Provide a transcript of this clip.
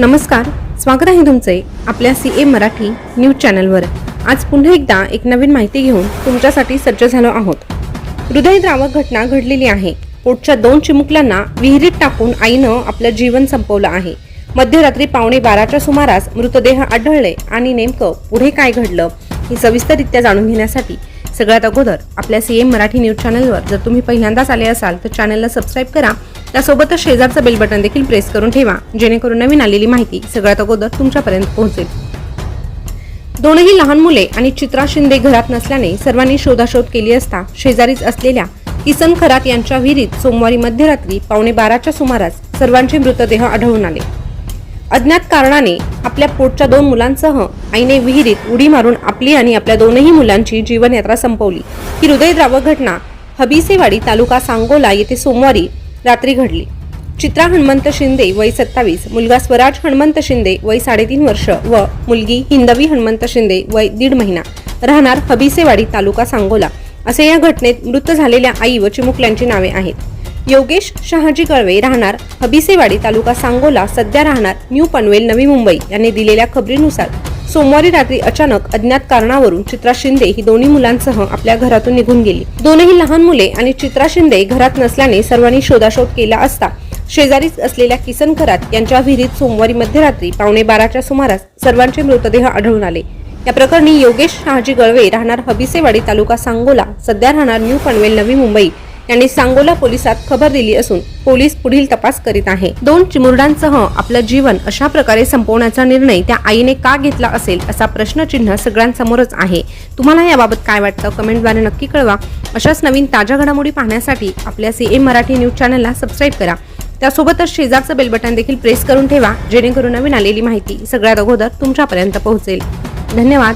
नमस्कार स्वागत आहे तुमचे आपल्या सी ए मराठी न्यूज चॅनलवर. आज पुन्हा एकदा एक नवीन माहिती घेऊन तुमच्यासाठी सज्ज झालो आहोत. हृदयद्रावक घटना घडलेली आहे. पोटच्या दोन चिमुकल्यांना विहिरीत टाकून आईनं आपलं जीवन संपवलं आहे. मध्यरात्री पावणे बाराच्या सुमारास मृतदेह आढळले आणि नेमकं पुढे काय घडलं हे सविस्तररित्या जाणून घेण्यासाठी सगळ्यात अगोदर आपल्या सी एम मराठी न्यूज चॅनलवर जर तुम्ही पहिल्यांदाच आले असाल तर चॅनलला सबस्क्राईब करा त्यासोबतच शेजारचं बेल बटन देखील प्रेस करून ठेवा. जेणेकरून नवीन आलेली माहिती सगळ्यात अगोदर तुमच्यापर्यंत पोहोचेल. दोनही लहान मुले आणि चित्रा शिंदे घरात नसल्याने सर्वांनी शोधाशोध केली असता शेजारीच असलेल्या किसन खरात यांच्या विहिरीत सोमवारी मध्यरात्री पावणे बाराच्या सुमारास सर्वांचे मृतदेह आढळून आले. अज्ञात कारणाने आपल्या पोटच्या दोन मुलांसह आईने विहिरीत उडी मारून आपली आणि आपल्या दोनही मुलांची जीवनयात्रा संपवली. ही हृदयद्रावक घटना हबीसेवाडी तालुका सांगोला येथे सोमवारी रात्री घडली. चित्रा हनुमंत शिंदे वय सत्तावीस मुलगा स्वराज हनुमंत शिंदे वय साडेतीन वर्ष व मुलगी हिंदवी हनुमंत शिंदे वय दीड महिना. राहणार हबीसेवाडी तालुका सांगोला. असे या घटनेत मृत झालेल्या आई व चिमुकल्यांची नावे आहेत. योगेश शहाजी कळवे राहणार हबीसेवाडी तालुका सांगोला सध्या राहणार न्यू पनवेल नवी मुंबई यांनी दिलेल्या खबरीनुसार सोमवारी रात्री अचानक अज्ञात कारणावरून चित्रा शिंदे ही दोन्ही मुलांसह आपल्या घरातून निघून गेली. दोनही लहान मुले आणि चित्रा शिंदे घरात नसल्याने सर्वांनी शोधाशोध केला असता शेजारीच असलेल्या किसन खरात यांच्या विहिरीत सोमवारी मध्यरात्री पावणे बाराच्या सुमारास सर्वांचे मृतदेह आढळून आले. या प्रकरणी योगेश शहाजी गळवे राहणार हबिसेवाडी तालुका सांगोला. सध्या राहणार न्यू पनवेल नवी मुंबई. यांनी सांगोला पोलिसात खबर दिली असून पोलीस पुढील तपास करीत आहे. दोन चिमुरडांसह आपलं जीवन अशा प्रकारे संपवण्याचा निर्णय त्या आईने का घेतला असेल असा प्रश्नचिन्ह सगळ्यांसमोरच आहे. तुम्हाला याबाबत काय वाटतं? कमेंटद्वारे नक्की कळवा. अशाच नवीन ताज्या घडामोडी पाहण्यासाठी आपल्या सी एम मराठी न्यूज चॅनलला सबस्क्राईब करा. त्यासोबतच शेजारचं बेल बटन देखील प्रेस करून ठेवा जेणेकरून नवीन आलेली माहिती सगळ्यात अगोदर तुमच्यापर्यंत पोहोचेल. धन्यवाद.